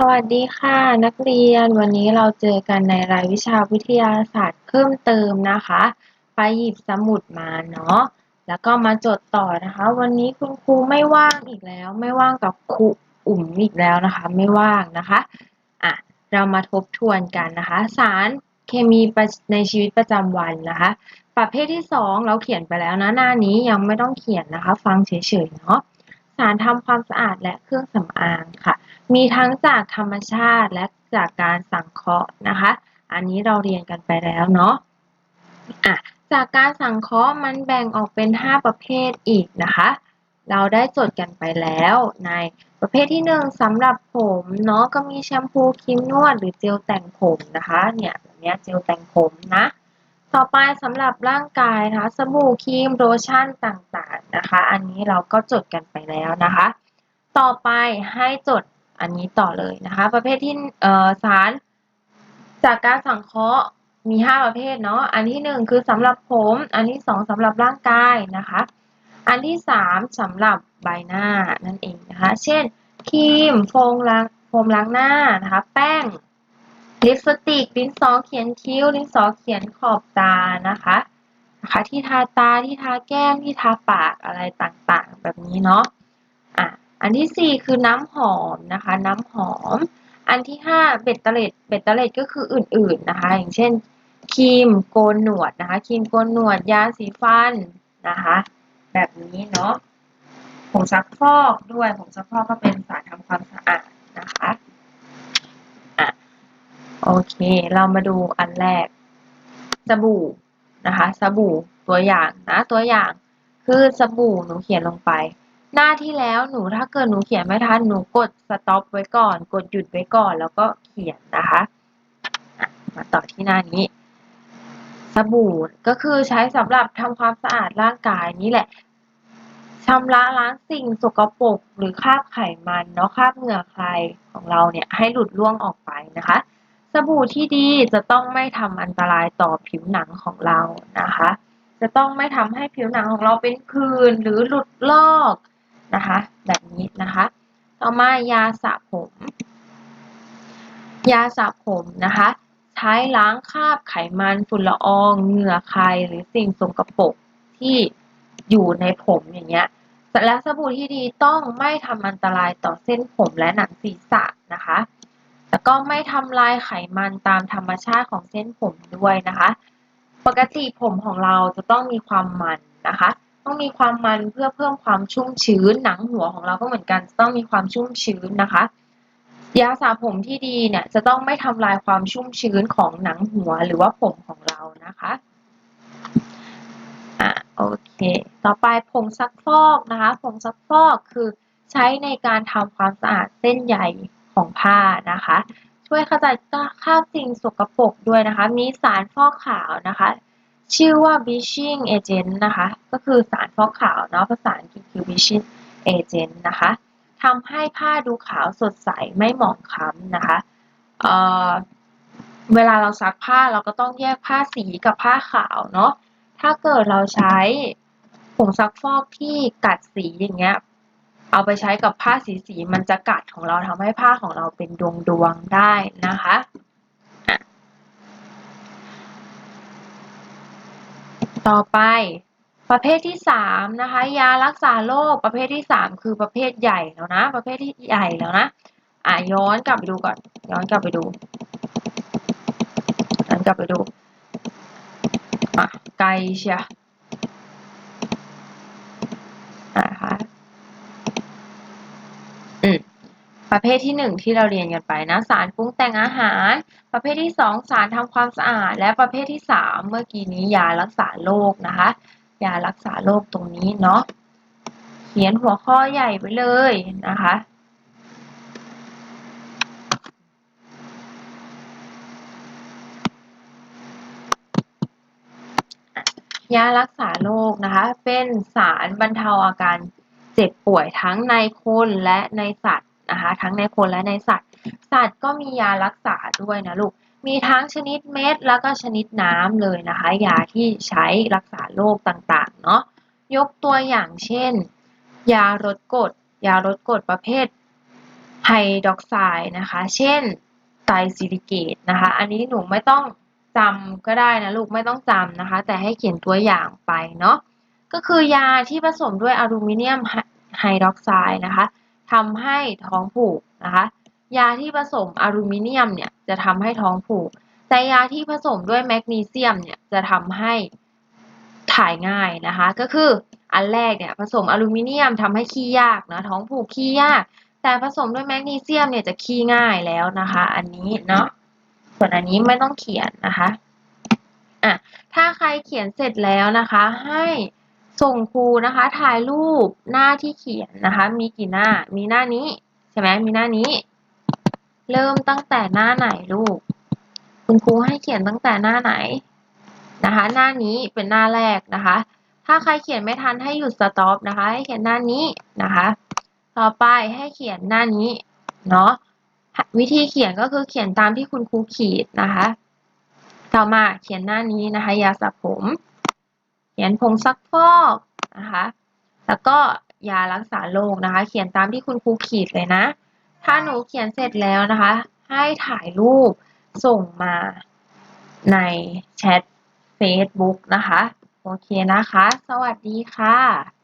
สวัสดีค่ะนักเรียนวันนี้เราเจอกันในรายวิชาวิทยาศาสตร์เพิ่มเติมนะคะ ไปหยิบสมุดมาเนาะแล้วก็มาจดต่อนะคะ วันนี้คุณครูไม่ว่างอีกแล้ว ไม่ว่างกับครูอุ่มอีกแล้วนะคะ ไม่ว่างนะคะอะเรามาทบทวนกันนะคะ สารเคมีในชีวิตประจำวันนะคะ ประเภทที่สองเราเขียนไปแล้วนะหน้านี้ยังไม่ต้องเขียนนะคะ ฟังเฉยๆเนาะ สารทำความสะอาดและเครื่องสำอางค่ะ มีทั้งจากธรรมชาติและจากการสังเคราะห์นะคะ อันนี้เราเรียนกันไปแล้วเนาะอะจากการสังเคราะห์มันแบ่งออกเป็น 5 ประเภทอีกนะคะ เราได้จดกันไปแล้วในประเภทที่ 1สำหรับผมเนาะก็มีแชมพูครีมนวดหรือเจลแต่งผมนะคะ เนี่ยแบบนี้เจลแต่งผมนะ ต่อไปสำหรับร่างกายนะคะสบู่ครีมโลชั่นต่างๆนะคะ อันนี้เราก็จดกันไปแล้วนะคะ ต่อไปให้จดอันนี้ต่อเลยนะคะ ประเภทที่สารจากการสังเคราะห์มี 5 ประเภทเนาะอันที่ 1 คือสำหรับผม อันที่ 2สำหรับร่างกายนะคะ อันที่ 3สำหรับใบหน้านั่นเองนะคะ เช่นครีมโฟมล้างโฟมล้างหน้านะคะ แป้ง ลิปสติกดินสอเขียนคิ้วดินสอเขียนขอบตานะคะนะคะที่ทาตาที่ทาแก้มที่ทาปากอะไรต่างๆ แบบนี้เนาะอะอันที่ 4 คือน้ำหอมนะคะ น้ำหอม อันที่5เบ็ดเตล็ดเบ็ดเตล็ดก็คืออื่นๆนะคะ อย่างเช่นครีมโกนหนวดนะคะครีมโกนหนวดยาสีฟันนะคะ แบบนี้เนาะผงซักฟอกด้วยผงซักฟอกก็เป็นสารทำความสะอาดนะคะอะ โอเค เรามาดูอันแรก สบู่นะคะ สบู่ตัวอย่างนะตัวอย่างคือสบู่หนูเขียนลงไป หน้าที่แล้วหนูถ้าเกิดหนูเขียนไม่ทันหนูกดสต็อปไว้ก่อน กดหยุดไว้ก่อนแล้วก็เขียนนะคะมาต่อที่หน้านี้ สบู่ก็คือใช้สำหรับทำความสะอาดร่างกายนี่แหละชำระล้างสิ่งสกปรกหรือคราบไขมันเนาะคราบเหงื่อใครของเราเนี่ยให้หลุดล่วงออกไปนะคะ บู่ที่ดีจะต้องไม่ทำอันตรายต่อผิวหนังของเรานะคะ จะต้องไม่ทำให้ผิวหนังของเราเป็นผื่นหรือหลุดลอกนะคะ แบบนี้นะคะ ต่อมายาสระผม ยาสระผมนะคะ ใช้ล้างคราบไขมันฝุ่นละอองเหงื่อใครหรือสิ่งสกปรกที่อยู่ในผมอย่างเงี้ยและสบู่ที่ดีต้องไม่ทำอันตรายต่อเส้นผมและหนังศีรษะนะคะ แล้วก็ไม่ทำลายไขมันตามธรรมชาติของเส้นผมด้วยนะคะ ปกติผมของเราจะต้องมีความมันนะคะ ต้องมีความมันเพื่อเพิ่มความชุ่มชื้น หนังหัวของเราก็เหมือนกันต้องมีความชุ่มชื้นนะคะ ยาสระผมที่ดีเนี่ยจะต้องไม่ทำลายความชุ่มชื้นของหนังหัวหรือว่าผมของเรานะคะอะโอเค ต่อไปผงซักฟอกนะคะ ผงซักฟอกคือใช้ในการทำความสะอาดเส้นใย ของผ้านะคะ ช่วยขจัดคราบสิ่งสกปรกด้วยนะคะ มีสารฟอกขาวนะคะ ชื่อว่า bleaching agent นะคะ ก็คือสารฟอกขาวเนาะภาษาอังกฤษคือ bleaching agent นะคะทำให้ผ้าดูขาวสดใสไม่หมองคล้ำนะคะเเวลาเราซักผ้าเราก็ต้องแยกผ้าสีกับผ้าขาวเนาะถ้าเกิดเราใช้ผงซักฟอกที่กัดสีอย่างเงี้ย เอาไปใช้กับผ้าสีสีมันจะกัดของเราทำให้ผ้าของเราเป็นดวงดวงได้นะคะต่อไปประเภทที่สามนะคะยารักษาโรคประเภทที่สามคือประเภทใหญ่แล้วนะ ประเภทที่ใหญ่แล้วนะอะย้อนกลับไปดูก่อน ย้อนกลับไปดูย้อนกลับไปดูอะไกลเชียนะคะอืม ประเภทที่หนึ่งที่เราเรียนกันไปนะสารปรุงแต่งอาหาร ประเภทที่สองสารทำความสะอาด และประเภทที่สามเมื่อกี้นี้ยารักษาโรคนะคะยารักษาโรคตรงนี้เนาะเขียนหัวข้อใหญ่ไปเลยนะคะยารักษาโรคนะคะ เป็นสารบรรเทาอาการเจ็บป่วยทั้งในคนและในสัตว์ นะคะ ทั้งในคนและในสัตว์ สัตว์ก็มียารักษาด้วยนะลูก มีทั้งชนิดเม็ดแล้วก็ชนิดน้ำเลยนะคะ ยาที่ใช้รักษาโรคต่างๆ เนาะยกตัวอย่างเช่น ยาลดกรดยาลดกรดประเภทไฮดรอกไซด์นะคะ เช่นไตรซิลิเกตนะคะ อันนี้หนูไม่ต้องจำก็ได้นะลูกไม่ต้องจำนะคะ แต่ให้เขียนตัวอย่างไปเนาะก็คือยาที่ผสมด้วยอลูมิเนียมไฮดรอกไซด์นะคะ ทำให้ท้องผูกนะคะ ยาที่ผสมอลูมิเนียมเนี่ยจะทำให้ท้องผูก แต่ยาที่ผสมด้วยแมกนีเซียมเนี่ยจะทำให้ถ่ายง่ายนะคะ ก็คืออันแรกเนี่ยผสมอลูมิเนียมทำให้ขี้ยากนะท้องผูกขี้ยาก แต่ผสมด้วยแมกนีเซียมเนี่ยจะขี้ง่ายแล้วนะคะ อันนี้เนาะส่วนอันนี้ไม่ต้องเขียนนะคะอะถ้าใครเขียนเสร็จแล้วนะคะให้ ส่งครูนะคะ ถ่ายรูปหน้าที่เขียนนะคะ มีกี่หน้า มีหน้านี้ใช่ไหมมีหน้านี้ เริ่มตั้งแต่หน้าไหนลูก คุณครูให้เขียนตั้งแต่หน้าไหนนะคะ หน้านี้เป็นหน้าแรกนะคะ ถ้าใครเขียนไม่ทันให้หยุดสต็อปนะคะ ให้เขียนหน้านี้นะคะ ต่อไปให้เขียนหน้านี้เนาะ วิธีเขียนก็คือเขียนตามที่คุณครูขีดนะคะ ต่อมาเขียนหน้านี้นะคะ ยาสระผม เขียนผงซักฟอกนะคะ แล้วก็ยารักษาโรคนะคะ เขียนตามที่คุณครูขีดเลยนะ ถ้าหนูเขียนเสร็จแล้วนะคะ ให้ถ่ายรูปส่งมาในแชท Facebook นะคะ โอเคนะคะ สวัสดีค่ะ